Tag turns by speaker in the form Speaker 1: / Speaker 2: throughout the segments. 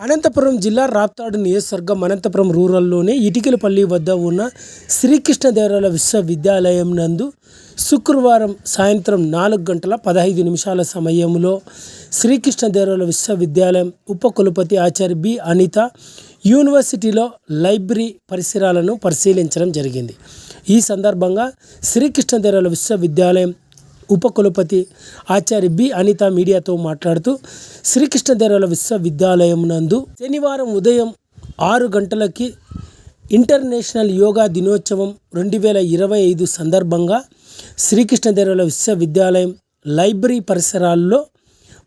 Speaker 1: అనంతపురం జిల్లా రాప్తాడు నియోజకవర్గం అనంతపురం రూరల్లోని ఇటికలపల్లి వద్ద ఉన్న శ్రీకృష్ణదేవరాయల విశ్వవిద్యాలయం నందు శుక్రవారం సాయంత్రం నాలుగు గంటల పదహైదు నిమిషాల సమయంలో శ్రీకృష్ణదేవరాయల విశ్వవిద్యాలయం ఉపకులపతి ఆచార్య బి అనిత యూనివర్సిటీలో లైబ్రరీ పరిసరాలను పరిశీలించడం జరిగింది. ఈ సందర్భంగా శ్రీకృష్ణదేవరాయల విశ్వవిద్యాలయం ఉపకులపతి ఆచార్య బి అనిత మీడియాతో మాట్లాడుతూ శ్రీకృష్ణదేవరాయల విశ్వవిద్యాలయం నందు శనివారం ఉదయం ఆరు గంటలకి ఇంటర్నేషనల్ యోగా దినోత్సవం రెండు వేల ఇరవై ఐదు సందర్భంగా శ్రీకృష్ణదేవరాయల విశ్వవిద్యాలయం లైబ్రరీ పరిసరాల్లో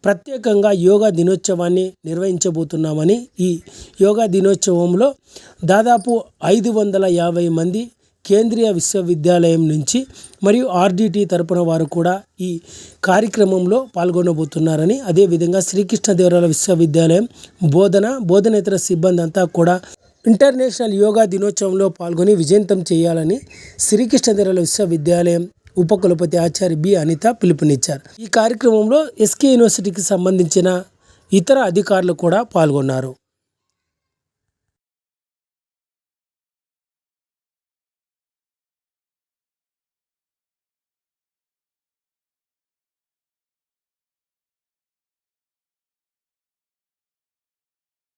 Speaker 1: ప్రత్యేకంగా యోగా దినోత్సవాన్ని నిర్వహించబోతున్నామని ఈ యోగా దినోత్సవంలో దాదాపు ఐదు వందల యాభై మంది కేంద్రీయ విశ్వవిద్యాలయం నుంచి మరియు ఆర్డిటి తరపున వారు కూడా ఈ కార్యక్రమంలో పాల్గొనబోతున్నారని అదేవిధంగా శ్రీకృష్ణదేవరాయల విశ్వవిద్యాలయం బోధన బోధనేతర సిబ్బంది అంతా కూడా ఇంటర్నేషనల్ యోగా దినోత్సవంలో పాల్గొని విజయంతం చేయాలని శ్రీకృష్ణదేవరాయల విశ్వవిద్యాలయం ఉపకులపతి ఆచార్య బి. అనిత పిలుపునిచ్చారు. ఈ కార్యక్రమంలో ఎస్కే యూనివర్సిటీకి సంబంధించిన ఇతర అధికారులు కూడా పాల్గొన్నారు.